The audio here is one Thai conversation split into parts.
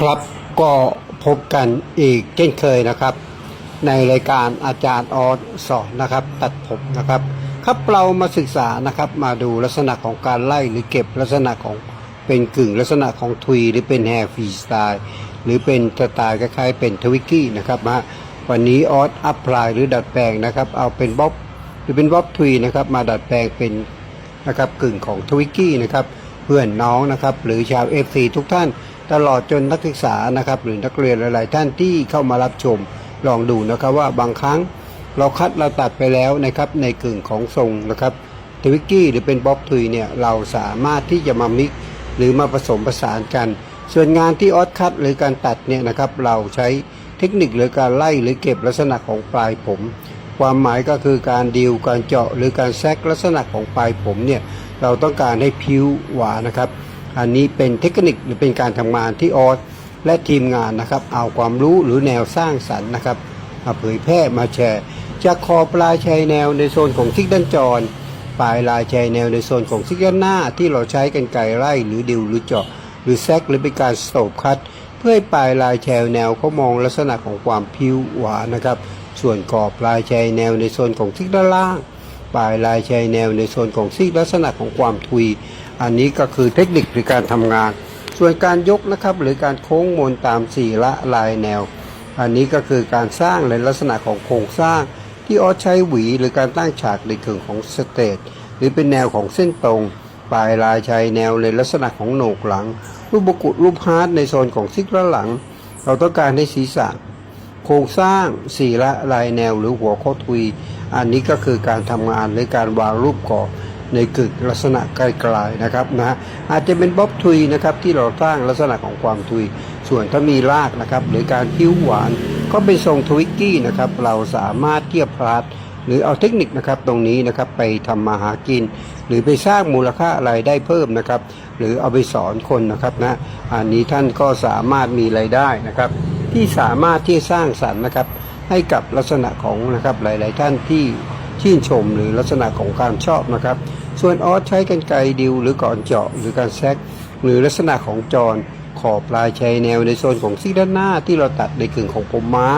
ครับก็พบกันอีกเช่นเคยนะครับ ในรายการอาจารย์ออสสอนนะครับ ตัดผมนะครับ ครับเรามาศึกษานะครับมาดูลักษณะของการไล่หรือเก็บลักษณะของเป็นกึ่งลักษณะของทวีหรือเป็นแฮร์ฟรีสไตล์หรือเป็นสไตล์คล้ายๆเป็นทวิกกี้นะครับมาวันนี้ออสอัพพลายหรือดัดแปลงนะครับ เอาเป็นบ๊อบหรือเป็นบ๊อบทวีนะครับ มาดัดแปลงเป็นนะครับกึ่งของทวิกกี้นะครับเพื่อนน้องนะครับ หรือชาว FC ทุกท่าน ตลอดจนนักศึกษานะครับ หรือนักเรียนหลาย ๆ ท่านที่เข้ามารับชมลองดูนะครับว่าบางครั้งเราคัดเราตัดไปแล้วนะครับในกึ่งของทรงนะครับทวิกกี้หรือเป็นบ๊อบทุยเนี่ยเราสามารถที่จะมามิกหรือมาผสมผสานกัน ส่วนงานที่ออสคัดหรือการตัดเนี่ยนะครับเราใช้เทคนิคหรือการไล่หรือเก็บลักษณะของปลายผม ความหมายก็คือการดิวการเจาะหรือการแซกลักษณะของปลายผมเนี่ยเราต้องการให้ผิวหวานนะครับ อันนี้เป็นเทคนิคหรือเป็นการทำงานที่ออสและทีมงานนะครับ เอาความรู้หรือแนวสร้างสรรค์นะครับมาเผยแพร่มาแชร์จากคอปลายชายแนวในโซนของซิกด้านจรปลายลายชายแนวในโซนของซิกด้านหน้าที่เราใช้กันไกรไล่หรือดิวหรือเจาะ หรือแซกหรือเป็นการสโตปคัตเพื่อให้ปลายลายแชวแนวเขามองลักษณะของความผิวหวานนะครับ ส่วนกรอบลายชายแนวในโซนของซิกด้านล่างปลายลายชายแนวในโซนของซิกลักษณะของความทุย อันนี้ก็คือเทคนิคหรือการทำงาน ส่วนการยกนะครับหรือการโค้งมนตามสี่ละลายแนว อันนี้ก็คือการสร้างในลักษณะของโครงสร้าง ที่ออสใช้หวีหรือการตั้งฉากในกึ่งของสเตทหรือเป็นแนวของเส้นตรง ปลายลายชายแนวในลักษณะของโหนกหลัง รูปบกุฎรูปฮาร์ดในโซนของซิกละหลัง เราต้องการให้ศีรษะโครงสร้างสี่ละลายแนวหรือหัวข้อทุยอันนี้ก็คือการทำงานหรือการวางรูปกรอ ในกึกลักษณะไกลๆนะครับนะอาจจะเป็นบ๊อบทุยนะครับที่เราสร้างลักษณะของความทุย ส่วนถ้ามีรากนะครับหรือการคิ้วหวาน ก็เป็นทรงทวิกกี้นะครับเราสามารถเทียบพลาดหรือเอาเทคนิคนะครับตรงนี้นะครับไปทำมาหากิน หรือไปสร้างมูลค่าอะไรายได้เพิ่มนะครับหรือเอาไปสอนคนนะครับนะอันนี้ท่านก็สามารถมีรายได้นะครับ ที่สามารถที่สร้างสรรค์นะครับให้กับลักษณะของนะครับหลาย ๆ ท่านที่ชื่นชมหรือลักษณะของการชอบนะครับ ส่วนออสใช้กันไกรดิวหรือก่อนเจาะหรือการแซกหรือลักษณะของจรขอบลายชายแนวในโซนของซีกด้านหน้าที่เราตัดในกึ่งของผมม้า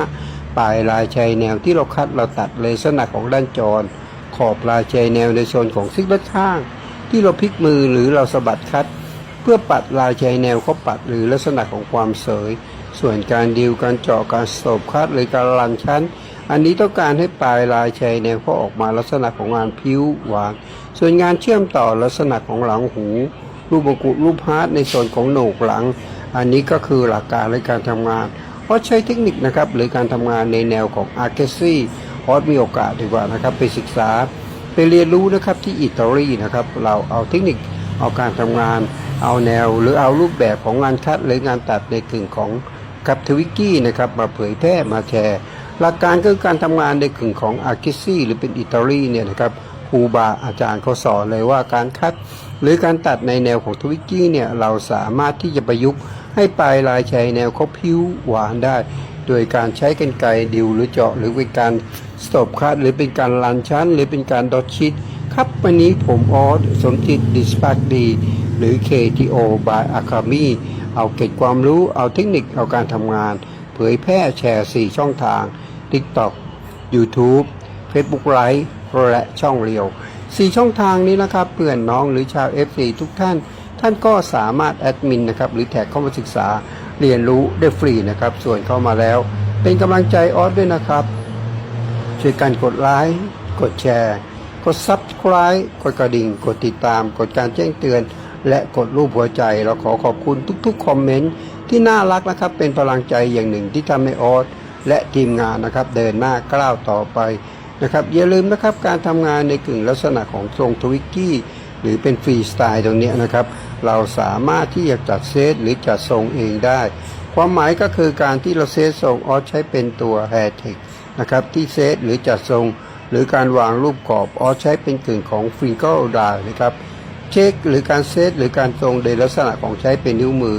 ปลายลายชายแนวที่เราคัดเราตัดลยลักษณะของด้านจร ขอบลายชายแนวในโซนของซิกด้านข้าง ที่เราพลิกมือหรือเราสะบัดคัด เพื่อปัดลายชายแนวเขาปัดหรือลักษณะของความเสย ส่วนการดิวการเจาะการสบคัดหรือการลันชั้น อันนี้ต้องการให้ปลายลายชายแนวเขาออกมาลักษณะของงานผิวหวาน ส่วนงานเชื่อมต่อลักษณะของหลังหู รูปมกุฎรูปฮาร์ดในส่วนของโหนกหลัง อันนี้ก็คือหลักการในการทำงาน เพราะใช้เทคนิคนะครับหรือการทำงานในแนวของอาร์เคซี่ออสมีโอกาสดีกว่านะครับไปศึกษาไปเรียนรู้นะครับที่อิตาลีนะครับเราเอาเทคนิคเอาการทำงาน เอาแนว หรือเอารูปแบบของงานคัดหรืองานตัดในกึ่งของกับทวิกกี้นะครับมาเผยแพร่มาแชร์ หลักการก็คือการทำงานในกึ่งของอาร์เคซี่หรือเป็นอิตาลีเนี่ยนะครับครูบาอาจารย์เขาสอนเลยว่าการคัด หรือการตัดในแนวของทวิกกี้เนี่ยเราสามารถที่จะประยุกต์ให้ปลายลายชายแนวเขาผิวหวานได้ โดยการใช้กรรไกรดิวหรือเจาะหรือเป็นการสตบคัดหรือเป็นการลันชั้น หรือเป็นการดอทชิดครับวันนี้ผมออสสมจิตดิสปากดีหรือ KTO by Academy เอาเก็บความรู้เอาเทคนิคเอาการทำงาน เผยแพร่แชร์ 4 ช่องทาง TikTok YouTube Facebook Live และช่องเรียว4ช่องทางนี้นะครับเพื่อนน้องหรือชาว FC ทุกท่าน ท่านก็สามารถแอดมินนะครับหรือแท็กเข้ามาศึกษาเรียนรู้ได้ฟรีนะครับ ส่วนเข้ามาแล้ว เป็นกำลังใจออสด้วยนะครับ ช่วยกันกดไลค์กดแชร์ กด Subscribe กดกระดิ่ง กดติดตาม กดการแจ้งเตือน และกดรูปหัวใจ เราขอขอบคุณทุกๆคอมเมนต์ที่น่ารักนะครับ เป็นพลังใจอย่างหนึ่งที่ทำให้ออส และทีมงานนะครับเดินหน้าก้าวต่อไปนะครับอย่าลืมนะครับการทำงานในกึ่งลักษณะของทรงทวิกกี้หรือเป็นฟรีสไตล์ตรงนี้นะครับ เราสามารถที่จะจัดเซตหรือจัดทรงเองได้ ความหมายก็คือการที่เราเซตทรงออสใช้เป็นตัวแฮร์เทคนะครับที่เซตหรือจัดทรง หรือการวางรูปกรอบออสใช้เป็นกึ่งของฟิงเกิลดานะครับเช็คหรือการเซตหรือการทรงในลักษณะของใช้เป็นนิ้วมือ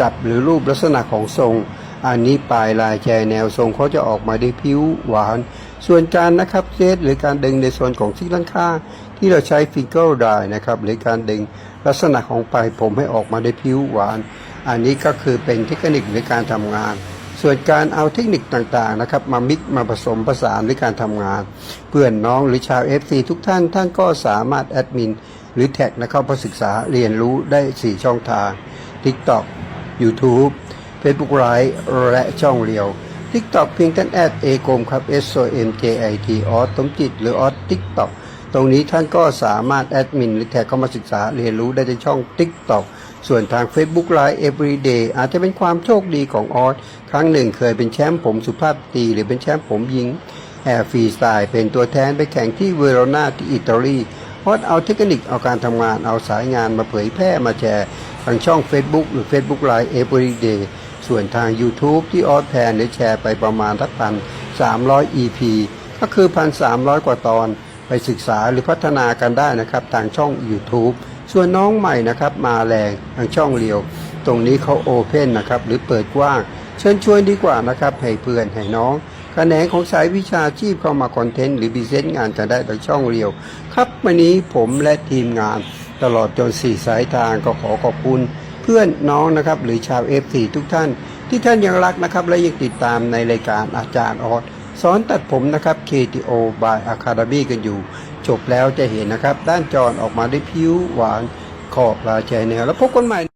จับหรือรูปลักษณะของทรง อันนี้ปลายลายแชแนวทรงเขาจะออกมาได้ผิวหวาน ส่วนการนะครับเซตหรือการดึงในส่วนของที่ด้านข้างที่เราใช้ฟิงเกิลดายนะครับหรือการดึงลักษณะของปลายผมให้ออกมาได้ผิวหวาน อันนี้ก็คือเป็นเทคนิคในการทำงาน ส่วนการเอาเทคนิคต่างๆนะครับมามิกมาผสมผสานในการทำงาน เพื่อนน้องหรือชาว FC ทุกท่านท่านก็สามารถแอดมินหรือแท็กนะเข้ามาศึกษาเรียนรู้ได้ 4 ช่องทาง TikTok YouTube Facebook Live และช่องเรียว TikTok เพียงท่านแอดเอกมครับ S O M J I T ออสสมจิต หรือออส TikTok ตรงนี้ท่านก็สามารถแอดมินหรือแท็กเข้ามาศึกษาเรียนรู้ได้ในช่อง TikTok ส่วนทาง Facebook Live Everyday อาจจะเป็นความโชคดีของออสครั้งหนึ่งเคยเป็นแชมป์ผมสุภาพตีหรือเป็นแชมป์ผมหญิงแอร์ฟรีสไตล์เป็นตัวแทนไปแข่งที่เวโรนาที่อิตาลีออสเอาเทคนิคเอาการทำงานเอาสายงานมาเผยแพร่มาแชร์ทางช่อง Facebook หรือ Facebook Live Everyday ส่วนทาง YouTube ที่ออสแพนได้แชร์ไปประมาณทักพัน300 EP ก็คือ1,300กว่าตอน ไปศึกษาหรือพัฒนากันได้นะครับ ทางช่อง YouTube ส่วนน้องใหม่นะครับ มาแรงทางช่องเรียว ตรงนี้เขาโอเพนนะครับ หรือเปิดกว้าง เชิญชวนดีกว่านะครับ ให้เพื่อนให้น้องแขนงของสายวิชาชีพเข้ามาคอนเทนต์หรือบิเซนต์งานกันได้ทางช่องเรียว ครับวันนี้ผมและทีมงาน ตลอดจนสี่สายทางก็ขอขอบคุณ เพื่อนน้องนะครับหรือชาว F4 ทุกท่าน ที่ท่านยังรักนะครับและยังติดตามในรายการอาจารย์ออดสอนตัดผมนะครับ KTO by Academy กันอยู่ จบแล้วจะเห็นนะครับ ด้านจรออกมาได้ผิวหวานขอบลาใจแนวแล้วพบกันใหม่